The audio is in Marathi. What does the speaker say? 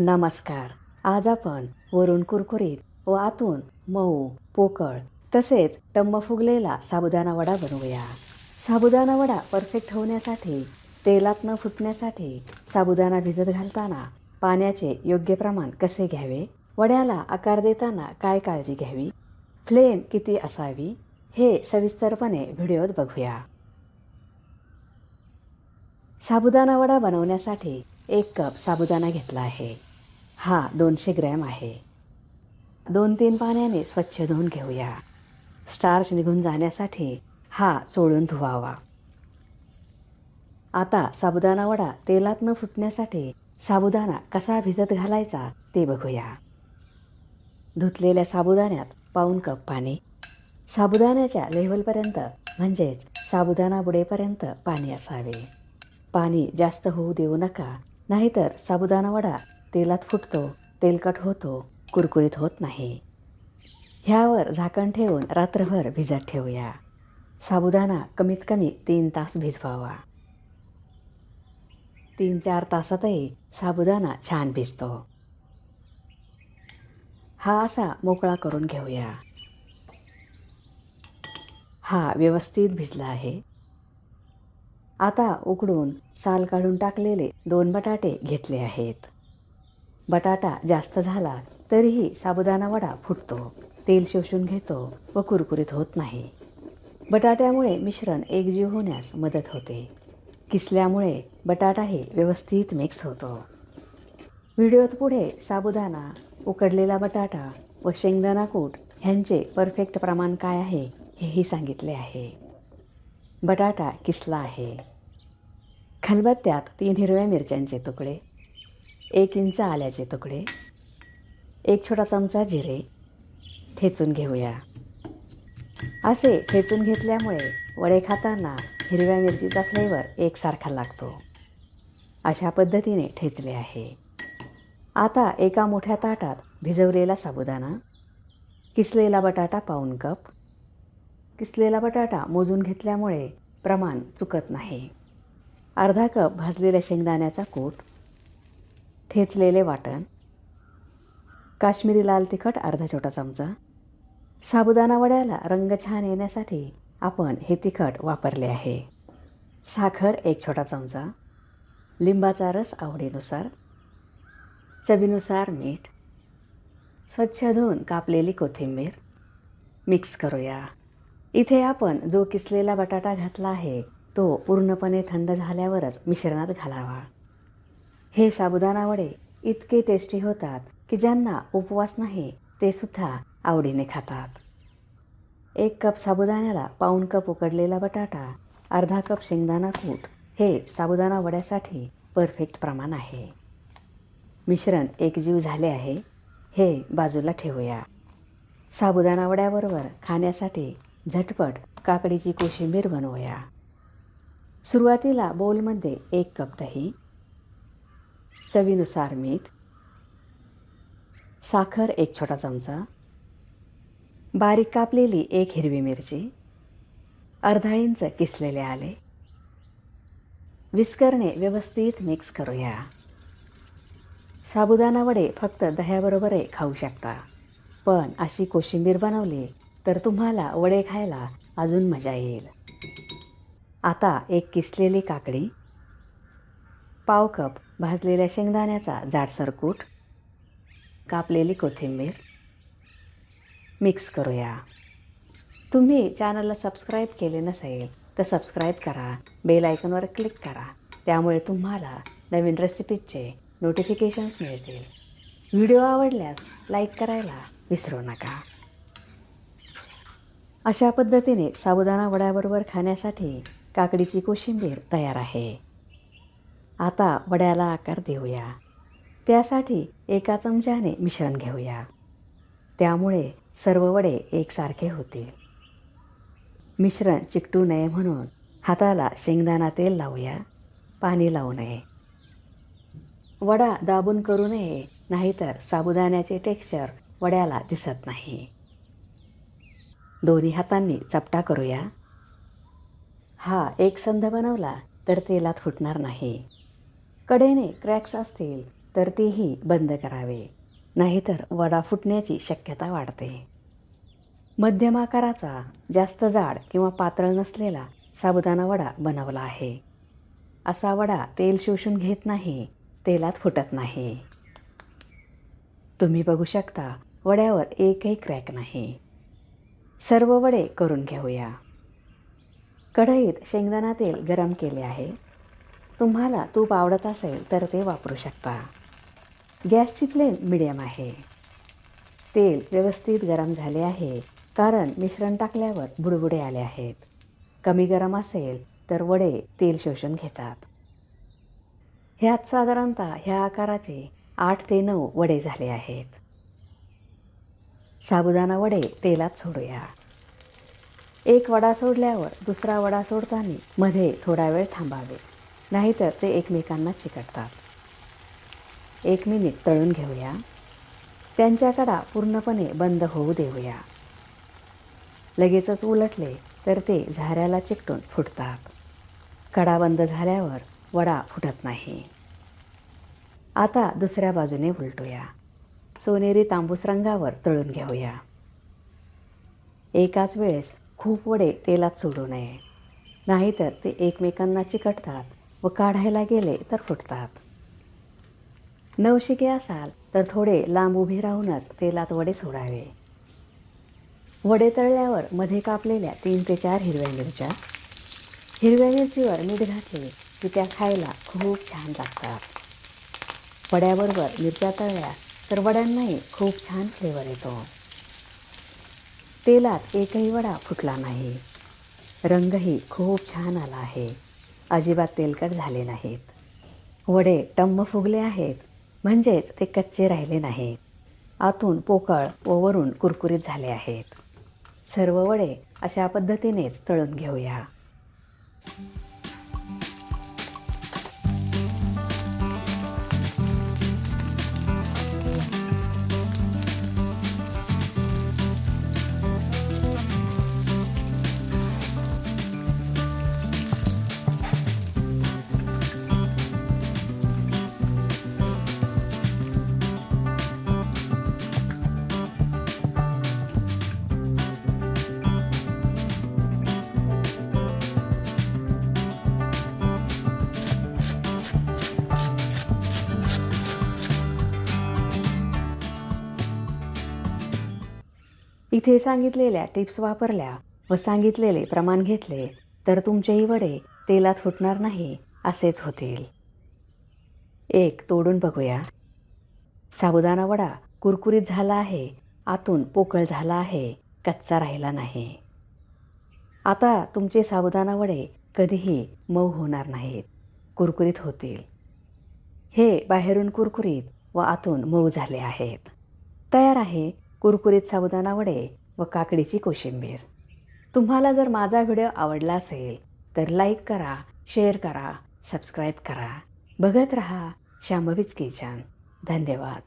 नमस्कार. आज आपण वरून कुरकुरीत व आतून मऊ पोकळ तसेच टम्म फुगलेला साबुदाणा वडा बनवूया. साबुदाणा वडा परफेक्ट होण्यासाठी तेलात न फुटण्यासाठी साबुदाणा भिजत घालताना पाण्याचे योग्य प्रमाण कसे घ्यावे? वड्याला आकार देताना काय काळजी घ्यावी? फ्लेम किती असावी? हे सविस्तरपणे व्हिडिओत बघूया. साबुदाणा वडा बनवण्यासाठी एक कप साबुदाणा घेतला आहे. हा दोनशे ग्रॅम आहे. दोन तीन पाण्याने स्वच्छ धुवून घेऊया. स्टार्च निघून जाण्यासाठी हा चोळून धुवावा. आता साबुदाणा वडा तेलात न फुटण्यासाठी साबुदाणा कसा भिजत घालायचा ते बघूया. धुतलेल्या साबुदाण्यात पाऊन कप पाणी. साबुदाण्याच्या लेव्हलपर्यंत म्हणजेच साबुदाणा बुडेपर्यंत पाणी असावे. पाणी जास्त होऊ देऊ नका नाहीतर साबुदाणा वडा तेलात फुटतो तेलकट होतो कुरकुरीत होत नाही. ह्यावर झाकण ठेवून रात्रभर भिजत ठेवूया. साबुदाणा कमीत कमी तीन तास भिजवावा. तीन चार तासातही साबुदाणा छान भिजतो. हा असा मोकळा करून घेऊया. हा व्यवस्थित भिजला आहे. आता उकडून साल काढून टाकलेले दोन बटाटे घेतले आहेत. बटाटा जास्त झाला तरीही साबुदाणा वडा फुटतो. तेल शोषून घेतो व कुरकुरीत होत नाही. बटाट्यामुळे मिश्रण एकजीव होण्यास मदत होते. किसल्यामुळे बटाटाही व्यवस्थित मिक्स होतो. व्हिडिओत पुढे साबुदाणा उकडलेला बटाटा व शेंगदाणा कूट ह्यांचे परफेक्ट प्रमाण काय आहे हेही सांगितले आहे. बटाटा किसला आहे. खलबत्त्यात तीन हिरव्या मिरच्यांचे तुकडे एक इंच आल्याचे तुकडे एक छोटा चमचा जिरे ठेचून घेऊया. असे ठेचून घेतल्यामुळे वडे खाताना हिरव्या मिरचीचा फ्लेवर एकसारखा लागतो. अशा पद्धतीने ठेचले आहे. आता एका मोठ्या ताटात भिजवलेला साबुदाणा किसलेला बटाटा पाऊन कप. किसलेला बटाटा मोजून घेतल्यामुळे प्रमाण चुकत नाही. अर्धा कप भाजलेल्या शेंगदाण्याचा कूट ठेचलेले वाटण. काश्मीरी लाल तिखट अर्धा छोटा चमचा. साबुदाणा वड्याला रंग छान येण्यासाठी आपण हे तिखट वापरले आहे. साखर एक छोटा चमचा. लिंबाचा रस आवडीनुसार. चवीनुसार मीठ. स्वच्छ धुवून कापलेली कोथिंबीर. मिक्स करूया. इथे आपण जो किसलेला बटाटा घातला आहे तो पूर्णपणे थंड झाल्यावरच मिश्रणात घालावा. हे साबुदाणा वडे इतके टेस्टी होतात की ज्यांना उपवास नाही ते सुद्धा आवडीने खातात. एक कप साबुदाण्याला पाऊण कप उकडलेला बटाटा अर्धा कप शेंगदाणा कूट हे साबुदाणा वड्यासाठी परफेक्ट प्रमाण आहे. मिश्रण एकजीव झाले आहे हे बाजूला ठेवूया. साबुदाणा वड्याबरोबर खाण्यासाठी झटपट काकडीची कोशिंबीर बनवूया. सुरुवातीला बोलमध्ये एक कप दही चवीनुसार मीठ साखर एक छोटा चमचा बारीक कापलेली एक हिरवी मिरची अर्धा इंच किसलेले आले. विस्करणे व्यवस्थित मिक्स करूया. साबुदाणा वडे फक्त दह्याबरोबरही खाऊ शकता. पण अशी कोशिंबीर बनवली तर तुम्हाला वडे खायला अजून मजा येईल. आता एक किसलेली काकडी पाव कप भाजलेल्या शेंगदाण्याचा जाडसर कूट कापलेली कोथिंबीर. मिक्स करूया. तुम्ही चॅनलला सबस्क्राईब केले नसेल तर सबस्क्राईब करा बेल आयकॉनवर क्लिक करा त्यामुळे तुम्हाला नवीन रेसिपीजचे नोटिफिकेशन्स मिळतील. व्हिडिओ आवडल्यास लाईक करायला विसरू नका. अशा पद्धतीने साबुदाणा वड्याबरोबर खाण्यासाठी काकडीची कोशिंबीर तयार आहे. आता वड्याला आकार देऊया. त्यासाठी एका चमच्याने मिश्रण घेऊया. त्यामुळे सर्व वडे एकसारखे होतील. मिश्रण चिकटू नये म्हणून हाताला शेंगदाणा तेल लावूया. पाणी लावू नये. वडा दाबून करू नये नाहीतर साबुदाण्याचे टेक्स्चर वड्याला दिसत नाही. दोन्ही हातांनी चपटा करूया. हा एक संध बनवला तर तेलात फुटणार नाही. कडेने क्रॅक्स असतील तर तेही बंद करावे. नाहीतर वडा फुटण्याची शक्यता वाढते. मध्यम आकाराचा जास्त जाड किंवा पातळ नसलेला साबुदाणा वडा बनवला आहे. असा वडा तेल शोषून घेत नाही तेलात फुटत नाही. तुम्ही बघू शकता वड्यावर एकही क्रॅक नाही. सर्व वडे करून घेऊया. कढईत शेंगदाणा तेल गरम केले आहे. तुम्हाला तूप आवडत असेल तर ते वापरू शकता. गॅसची फ्लेम मिडियम आहे. तेल व्यवस्थित गरम झाले आहे कारण मिश्रण टाकल्यावर बुडबुडे आले आहेत. कमी गरम असेल तर वडे तेल शोषून घेतात. ह्यात साधारणतः ह्या आकाराचे आठ ते नऊ वडे झाले आहेत. साबुदाणा वडे तेलात सोडूया. एक वडा सोडल्यावर दुसरा वडा सोडताना मध्ये थोडा वेळ थांबावे. नाहीतर ते एकमेकांना चिकटतात. एक मिनिट तळून घेऊया. त्यांच्या कडा पूर्णपणे बंद होऊ देऊया. लगेचच उलटले तर ते झाऱ्याला चिकटून फुटतात. कडा बंद झाल्यावर वडा फुटत नाही. आता दुसऱ्या बाजूने उलटूया. सोनेरी तांबूस रंगावर तळून घेऊया. एकाच वेळेस खूप वडे तेलात सोडू नये. नाहीतर ते एकमेकांना चिकटतात. व काढायला गेले तर फुटतात. नवशिके असाल तर थोडे लांब उभे राहूनच तेलात वडे सोडावे. वडे तळल्यावर मध्ये कापलेल्या तीन ते चार हिरव्या मिरच्या. हिरव्या मिरचीवर मीठ घातले की त्या खायला खूप छान लागतात. वड्याबरोबर मिरच्या तळल्या तर वड्यांनाही खूप छान फ्लेवर येतो. तेलात एकही वडा फुटला नाही. रंगही खूप छान आला आहे. अजिबात तेलकट झाले नाहीत. वडे टम्म फुगले आहेत म्हणजेच ते कच्चे राहिले नाहीत. आतून पोकळ व वरून कुरकुरीत झाले आहेत. सर्व वडे अशा पद्धतीनेच तळून घेऊया. इथे सांगितलेल्या टिप्स वापरल्या व सांगितलेले प्रमाण घेतले तर तुमचेही वडे तेलात फुटणार नाही असेच होतील. एक तोडून बघूया. साबुदाणा वडा कुरकुरीत झाला आहे आतून पोकळ झाला आहे कच्चा राहिला नाही. आता तुमचे साबुदाणा वडे कधीही मऊ होणार नाहीत कुरकुरीत होतील. हे बाहेरून कुरकुरीत व आतून मऊ झाले आहेत. तयार आहे कुरकुरीत साबुदाणा वडे व काकडीची कोशिंबीर. तुम्हाला जर माझा व्हिडिओ आवडला असेल तर लाईक करा शेअर करा सबस्क्राईब करा. बघत रहा शांभवीच किचन धन्यवाद.